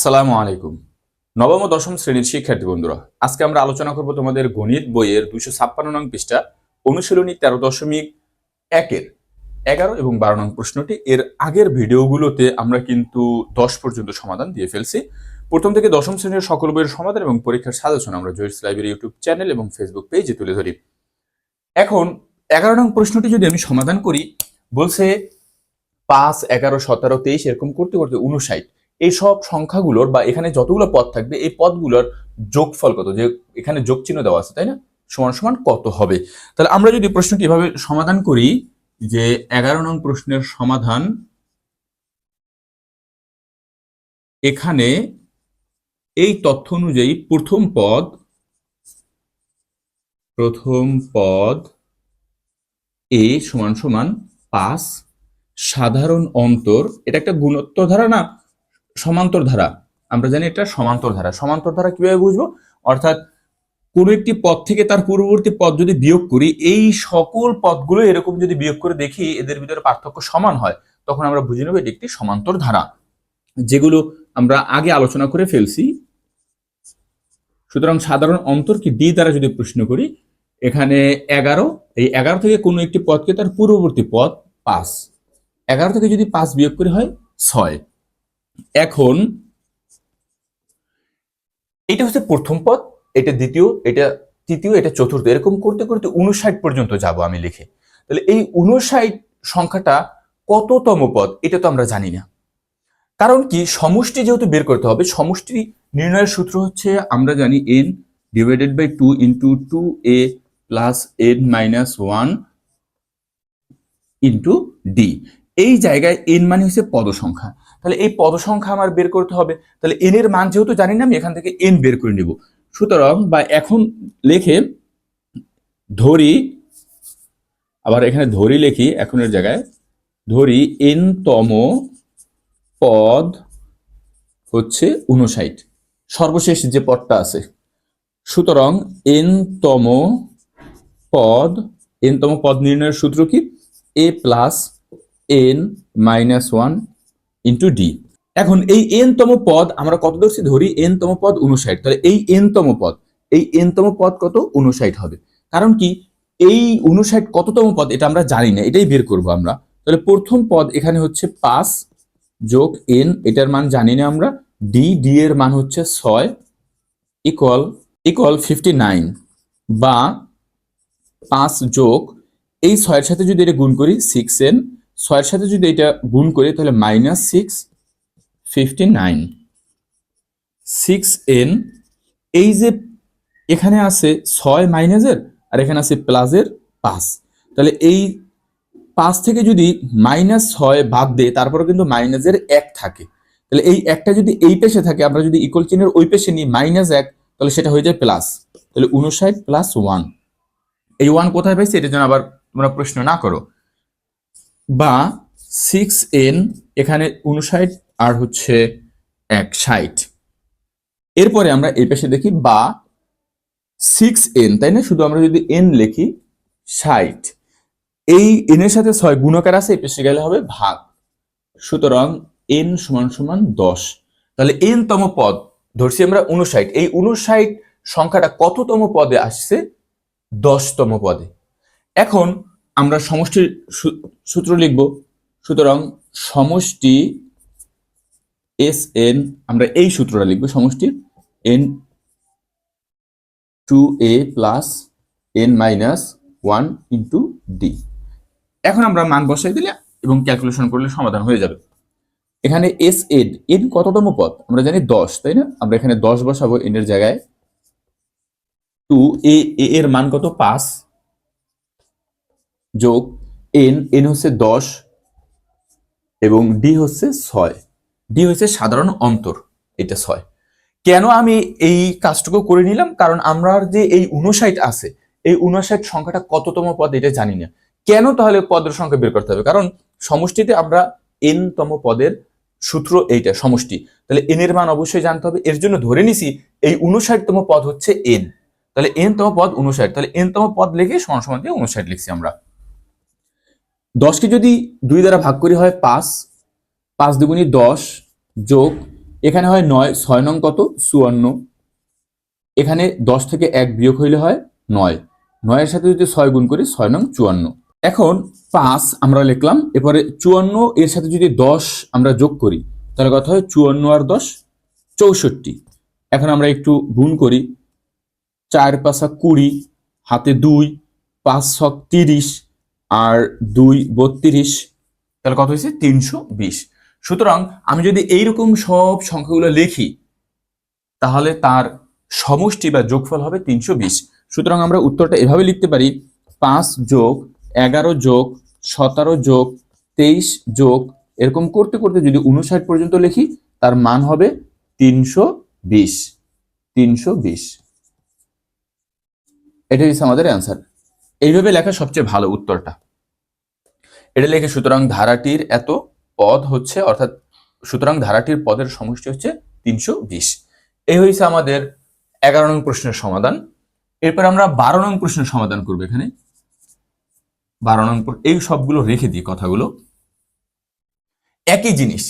আসসালামু আলাইকুম। নবম ও দশম শ্রেণির শিক্ষার্থী বন্ধুরা, আজকে আমরা আলোচনা করব তোমাদের গণিত বইয়ের দুশো ছাপ্পান্ন নং পৃষ্ঠা, অনুশীলনী তেরো দশমিক একের এগারো এবং বারো নং প্রশ্নটি। এর আগের ভিডিওগুলোতে আমরা কিন্তু দশ পর্যন্ত সমাধান দিয়ে ফেলছি। প্রথম থেকে দশম শ্রেণির সকল বইয়ের সমাধান এবং পরীক্ষার সাজেশন আমরা জয়েস লাইব্রেরি ইউটিউব চ্যানেল এবং ফেসবুক পেজে তুলে ধরি। এখন এগারো নং প্রশ্নটি যদি আমি সমাধান করি, বলছে পাঁচ, এগারো, সতেরো, তেইশ এরকম করতে করতে উনষাট এই সব সংখ্যাগুলোর বা এখানে যতগুলো পদ থাকবে, এই পদগুলোর যোগফল কত? যে এখানে যোগ চিহ্ন দেওয়া আছে, তাই না? সমান সমান কত হবে? তাহলে আমরা যদি প্রশ্নটি এভাবে সমাধান করি, যে এগারো নং প্রশ্নের সমাধান এখানে এই তথ্য অনুযায়ী প্রথম পদ প্রথম পদ এ সমান সমান পাঁচ, সাধারণ অন্তর, এটা একটা গুণোত্তর ধারা না সমান্তর ধারা আমরা জানি এটা সমান্তর ধারা সমান্তর ধারা কীভাবে বুঝব? অর্থাৎ কোন একটি পদ থেকে তার পূর্ববর্তী পদ যদি বিয়োগ করি, এই সকল পদগুলো এরকম যদি বিয়োগ করে দেখি, এদের ভিতরে পার্থক্য সমান হয়, তখন আমরা বুঝে নেব এটি একটি সমান্তর ধারা যেগুলো আমরা আগে আলোচনা করে ফেলছি। সুতরাং সাধারণ অন্তর কি ডি দ্বারা যদি প্রশ্ন করি, এখানে এগারো, এই এগারো থেকে কোনো একটি পদকে তার পূর্ববর্তী পদ পাঁচ। এগারো থেকে যদি পাঁচ বিয়োগ করে হয়, ছয়। এখন এটা হচ্ছে প্রথম পদ এটা দ্বিতীয়, এটা তৃতীয়, এটা চতুর্থ, এরকম করতে করতে উনষাট পর্যন্ত যাব আমি লিখে। তাহলে এই উনষাট সংখ্যাটা কততম পদ এটা তো আমরা জানি না। কারণ কি, সমষ্টি যেহেতু বের করতে হবে, সমষ্টি নির্ণয়ের সূত্র হচ্ছে, আমরা জানি N divided by two into two A plus N minus one into D এই জায়গায় এন মানে হচ্ছে পদ সংখ্যা তাহলে এই পদ সংখ্যা আমার বের করতে হবে। তাহলে এন এর মান যেহেতু জানি না, আমি এখান থেকে এন বের করে নিব। সুতরাং বা এখন লেখে ধরি, আবার এখানে ধরি লিখি, এখনের জায়গায়। ধরি এন তম পদ হচ্ছে উনষাট সর্বশেষ যে পদটা আছে। সুতরাং এন তম পদ এন তম পদ নির্ণয়ের সূত্র কি? A plus N minus one into D এখন এই এন তম পদ আমরা কত ধরছি? ধরি এন তম পদ উনষাট তাহলে এই এন তম পদ, এই এন তম পদ কত? উনষাট হবে। কারণ কি? এই উনষাট কততম পদ, এটা আমরা জানি না, এটাই বের করব আমরা। তাহলে প্রথম পদ এখানে হচ্ছে পাঁচ যোগ এন এটার মান জানি না আমরা। ডি ডি এর মান হচ্ছে ছয় ইকুয়াল ইকুয়াল ফিফটি নাইন বা পাঁচ যোগ, এই ছয়ের সাথে যদি এটা গুণ করি সিক্স এন ছয়ের সাথে যদি এটা গুণ করি, তাহলে minus six fifty nine six N এই যে এখানে আছে ছয় মাইনাসের, আর এখানে আছে প্লাসের পাঁচ। তাহলে এই পাঁচ থেকে যদি মাইনাস ছয় বাদ দেয় তারপরে কিন্তু মাইনাসের এক থাকে। তাহলে এই একটা যদি এই পেশে থাকে, আমরা যদি ইকুয়াল চিহ্নের ওই পেশে নিই মাইনাস এক, তাহলে সেটা হয়ে যায় প্লাস তাহলে উনষাট প্লাস ওয়ান এই ওয়ান কোথায় পাইছে? এটা যেন আবার তোমরা প্রশ্ন না করো। বা সিক্স এন এখানে উনষাট আর হচ্ছে এক ষাট এরপরে আমরা এই পাশে দেখি বা সিক্স এন তাই না? শুধু আমরা যদি এন লিখি, ষাট। এই এন এর সাথে ছয় গুণকার আছে, এই পেশে গেলে হবে ভাগ। সুতরাং এন সমান সমান দশ। তাহলে এন তম পদ, ধরছি আমরা উনষাট এই উনষাট সংখ্যাটা কততম পদে আসছে? দশতম পদে। এখন আমরা সমষ্টির সূত্র লিখব। সুতরাং সমষ্টি এস এন আমরা এই সূত্রটা লিখব, সমষ্টি N two A plus N minus one into D এখন আমরা মান বসাই দিলে এবং ক্যালকুলেশন করলে সমাধান হয়ে যাবে। এখানে এস এন এন কততম পদ? আমরা জানি দশ, তাই না? আমরা এখানে দশ বসাবো এন এর জায়গায়। টু এ এর মান কত? পাঁচ। যোগ এন এন হচ্ছে দশ এবং ডি হচ্ছে ছয়। ডি হচ্ছে সাধারণ অন্তর, এটা ছয়। কেন আমি এই কাজটুকু করে নিলাম? কারণ আমরা যে এই উনষাট আছে, এই উনষাট সংখ্যাটা কততম পদ এটা জানি না। কেন তাহলে পদের সংখ্যা বের করতে হবে? কারণ সমষ্টিতে আমরা এন তম পদের সূত্র এইটা, সমষ্টি। তাহলে এন এর মান অবশ্যই জানতে হবে। এর জন্য ধরে নিছি, এই উনষাটতম পদ হচ্ছে এন তাহলে এন তম পদ উনষাট তাহলে এন তম পদ লিখে সমান সমান দিয়ে উনষাট লিখছি আমরা। দশকে যদি দুই দ্বারা ভাগ করি হয় পাঁচ পাঁচ দুগুণী দশ যোগ, এখানে হয় নয়, ছয় নং কত? চুয়ান্ন। এখানে দশ থেকে এক বিয়োগ হইলে হয় নয়। নয়ের সাথে যদি ছয় গুণ করি, ছয় নং চুয়ান্ন। এখন পাঁচ আমরা লিখলাম, এরপরে চুয়ান্ন এর সাথে যদি দশ আমরা যোগ করি, তাহলে কথা হয় চুয়ান্ন আর দশ, চৌষট্টি। এখন আমরা একটু গুণ করি। চার পাঁচা কুড়ি, হাতে দুই, পাঁচ ছক তিরিশ আর দুই বত্রিশ। তাহলে কত হয়েছে? তিনশো বিশ। সুতরাং আমি যদি এইরকম সব সংখ্যাগুলো লিখি, তাহলে তার সমষ্টি বা যোগফল হবে তিনশো বিশ। সুতরাং আমরা উত্তরটা এভাবে লিখতে পারি, পাঁচ যোগ এগারো যোগ সতেরো যোগ তেইশ যোগ, এরকম করতে করতে যদি উনষাট পর্যন্ত লিখি, তার মান হবে তিনশো বিশ। তিনশো বিশ। এটা হচ্ছে আমাদের অ্যান্সার এইভাবে লেখা সবচেয়ে ভালো উত্তরটা। এটা লেখে সুতরাং ধারাটির এত পদ হচ্ছে, অর্থাৎ সুতরাং ধারাটির পদের সমষ্টি হচ্ছে তিনশো বিশ। এই হয়েছে আমাদের এগারো নং প্রশ্নের সমাধান। এরপর আমরা বারো নং প্রশ্নের সমাধান করব এখানে। বারো নং এই সবগুলো রেখে দিই কথাগুলো। একই জিনিস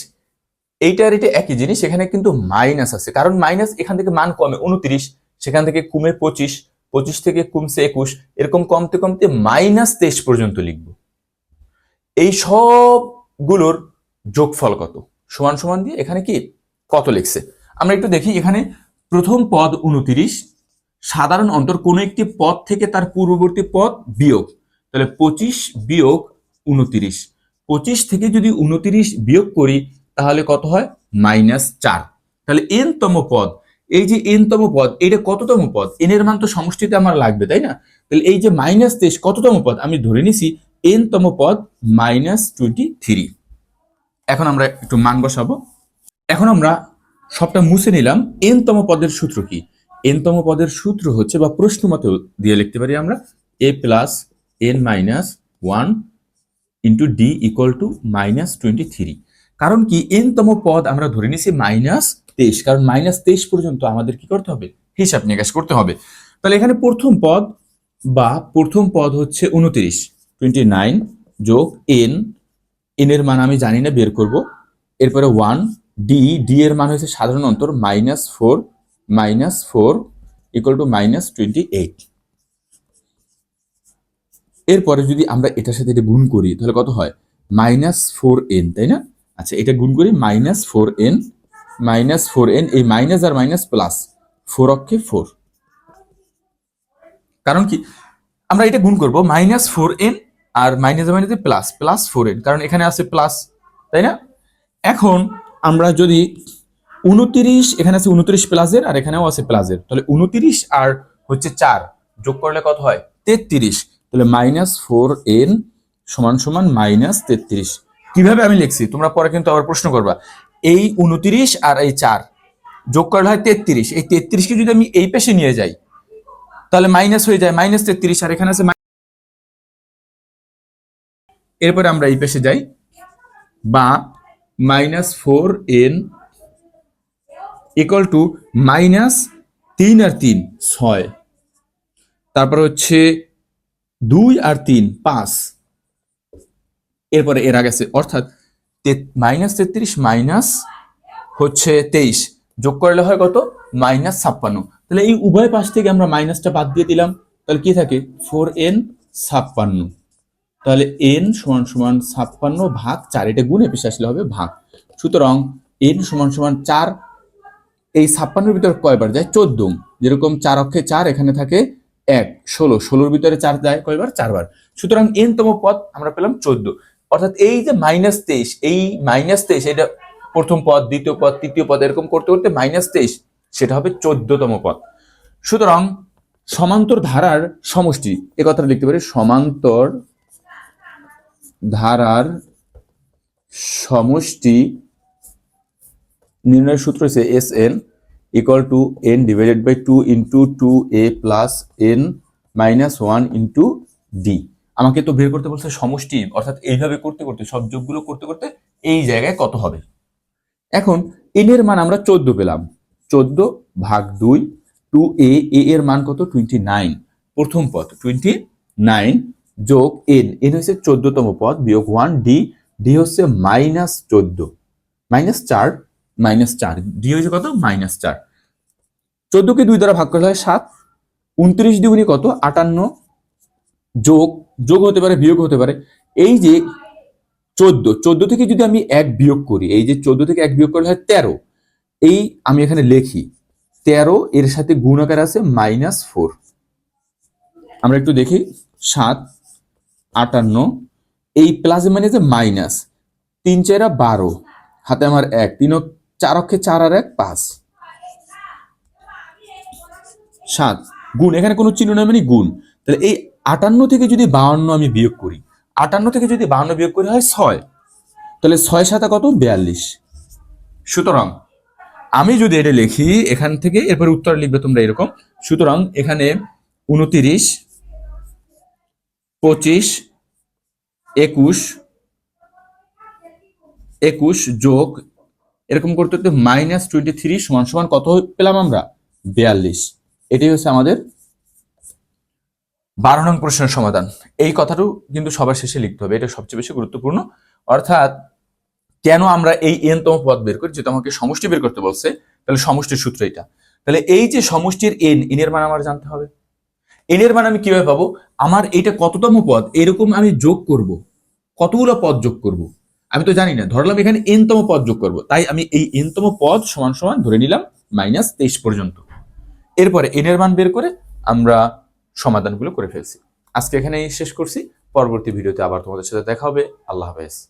এইটার এটা একই জিনিস, এখানে কিন্তু মাইনাস আছে। কারণ মাইনাস এখান থেকে মান কমে উনত্রিশ, সেখান থেকে কমে পঁচিশ পঁচিশ থেকে কমছে একুশ, এরকম কমতে কমতে মাইনাস তেইশ পর্যন্ত লিখব। এই সবগুলোর যোগফল কত? সমান সমান দিয়ে এখানে কি? কত লিখছে? আমরা একটু দেখি এখানে প্রথম পদ উনত্রিশ, সাধারণ অন্তর কোনো একটি পদ থেকে তার পূর্ববর্তী পদ বিয়োগ। তাহলে পঁচিশ বিয়োগ উনত্রিশ। পঁচিশ থেকে যদি উনত্রিশ বিয়োগ করি, তাহলে কত হয়? মাইনাস চার। তাহলে এন তম পদ এই যে এন তম পদ, এটা কততম পদ? এন এর মান তো সমষ্টিতে আমার লাগবে, তাই না? তাহলে এই যে মাইনাস তেইশ, কততম পদ? আমি ধরে নিছি এন তম পদ মাইনাস টোয়েন্টি থ্রি এখন আমরা একটু মান বসাবো। এখন আমরা সবটা মুছে নিলাম। এন তম পদের সূত্র কি? এন তম পদের সূত্র হচ্ছে, বা প্রশ্ন মতো দিয়ে লিখতে পারি আমরা A plus N minus one into D equal to minus twenty three কারণ কি এন তম পদ আমরা ধরে নিছি মাইনাস তেইশ, কারণ মাইনাস তেইশ পর্যন্ত আমাদের কি করতে হবে? হিসাব নিকাশ করতে হবে। তাহলে এখানে প্রথম পদ বা প্রথম পদ হচ্ছে উনত্রিশ টোয়েন্টি নাইন যোগ এন এন এর মান আমি জানি না, বের করব। এরপরে ওয়ান ডি ডি এর মান হচ্ছে সাধারণ অন্তর minus four minus four equal to minus twenty eight এরপরে যদি আমরা এটার সাথে এটা গুণ করি, তাহলে কত হয়? মাইনাস ফোর এন তাই না? আচ্ছা এটা গুণ করি minus four N minus four N, এই মাইনাস আর মাইনাস প্লাস ফোর অক্ষে ফোর। কারণ কি? আমরা এটা গুণ করব, মাইনাস ফোর এন আর মাইনাস মাইনাসে প্লাস প্লাস ফোর এন, কারণ এখানে আছে প্লাস, তাই না? এখন আমরা যদি উনতিরিশ, এখানে আছে উনত্রিশ প্লাসের আর এখানেও আছে প্লাসের, তাহলে উনতিরিশ আর হচ্ছে চার, যোগ করলে কত হয়? তেত্রিশ। তাহলে মাইনাস ফোর এন সমান সমান মাইনাস তেত্রিশ। কীভাবে আমি লিখছি? তোমরা পরে কিন্তু আবার প্রশ্ন করবা। এই উনতিরিশ আর এই চার যোগ করলে হয় তেত্রিশ। এই তেত্রিশকে যদি আমি এই পেশে নিয়ে যাই, তাহলে মাইনাস হয়ে যায় মাইনাস তেত্রিশ, আর এখানে আছে এরপরে আমরা এই পেশে যাই, বা minus four N equal to minus তিন আর তিন, ছয়। তারপর হচ্ছে দুই আর তিন, পাঁচ। এরপরে এর আগে আছে, অর্থাৎ মাইনাস তেত্রিশ মাইনাস হচ্ছে তেইশ। যোগ করলে হয় কত? মাইনাস ছাপ্পান্ন। তাহলে এই উভয় পাশ থেকে আমরা মাইনাসটা বাদ দিয়ে দিলাম। তাহলে কি থাকে? ফোর এন ছাপ্পান্ন। তাহলে এন সমান সমান ছাপ্পান্ন ভাগ চার, এটা গুণে পেশে আসলে হবে ভাগ। সুতরাং এন সমান সমান চার, এই ছাপ্পান্নর ভিতরে কয়বার যায়? চোদ্দ। যেরকম চার অক্ষে চার, এখানে থাকে এক, ষোলো। ষোলোর ভিতরে চার যায়, কয়বার? চারবার। সুতরাং এন তম পদ আমরা পেলাম চোদ্দ। অর্থাৎ এই যে মাইনাস তেইশ, এই মাইনাস তেইশ, এটা প্রথম পদ, দ্বিতীয় পদ, তৃতীয় পদ এরকম করতে করতে মাইনাস তেইশ, সেটা হবে চোদ্দতম পদ। সুতরাং সমান্তর ধারার সমষ্টি, এ কথাটা লিখতে পারি, সমান্তর ধারার সমষ্টি নির্ণয়ের সূত্র হচ্ছে S N equal to N divided by two into two A plus N minus one into D আমাকে তো বের করতে বলছে সমষ্টি, অর্থাৎ এইভাবে করতে করতে, সব যোগগুলো করতে করতে এই জায়গায় কত হবে? এখন এন এর মান আমরা চোদ্দ পেলাম। চোদ্দ ভাগ দুই টু এ এ এর মান কত? টোয়েন্টি নাইন প্রথম পদ টোয়েন্টি নাইন যোগ এন এন হচ্ছে চোদ্দতম পদ, বিয়োগ ওয়ান ডি ডি হচ্ছে মাইনাস চোদ্দ। মাইনাস চার মাইনাস চার। ডি হচ্ছে কত? মাইনাস চার। চোদ্দকে দুই দ্বারা ভাগ করা হয় সাত। উনত্রিশ দ্বিগুণী কত? আটান্ন যোগ যোগ হতে পারে, বিয়োগ হতে পারে। এই যে চোদ্দ চোদ্দ থেকে যদি আমি এক বিয়োগ করি, এই যে চোদ্দ থেকে এক বিয়োগ করলে হয় তেরো। এই আমি এখানে লিখি, তেরো এর সাথে গুণ আকার আছে মাইনাস ফোর। আমরা একটু দেখি, সাত, আটান্ন, এই প্লাস মানে যে মাইনাস তিন চারা বারো, হাতে আমার এক, তিন চার অক্ষে চার আর এক, পাঁচ। সাত, গুণ, এখানে কোনো চিহ্ন নয় মানে গুণ। তাহলে এই আটান্ন থেকে যদি বাউন্ন আমি বিয়োগ করি, আটান্ন থেকে যদি বাউন্ন বিয়োগ করি হয় ছয়। তাহলে ছয় সাতা কত? বিয়াল্লিশ। সুতরাং আমি যদি এটা লিখি এখান থেকে, এরপর উত্তর লিখবে তোমরা এরকম। সুতরাং এখানে উনতিরিশ, পঁচিশ, একুশ একুশ যোগ, এরকম করতে করতে মাইনাস টোয়েন্টি থ্রি সমান সমান কত পেলাম আমরা? বিয়াল্লিশ। এটাই হচ্ছে আমাদের বারো নং প্রশ্নের সমাধান। এই কথাটাও কিন্তু সবার শেষে লিখতে হবে, এটা সবচেয়ে বেশি গুরুত্বপূর্ণ। অর্থাৎ, কেন আমরা এই এনতম পদ বের করি যেটা আমাকে সমষ্টি বের করতে বলছে, তাহলে সমষ্টির সূত্র এটা। তাহলে এই যে সমষ্টির এন, এনের মান আমার জানতে হবে। এনের মান আমি কীভাবে পাবো? আমার এটা কততম পদ, এরকম আমি যোগ করব। কতগুলো পদ যোগ করব? আমি তো জানি না, ধরলাম এখানে এনতম পদ যোগ করব, তাই আমি এই এনতম পদ সমান সমান ধরে নিলাম, মাইনাস তেইশ পর্যন্ত। এরপরে এনের মান বের করে আমরা সমাধানগুলো করে ফেলছি। আজকে এখানেই শেষ করছি। পরবর্তী ভিডিওতে আবার তোমাদের সাথে দেখা হবে। আল্লাহ হাফেজ।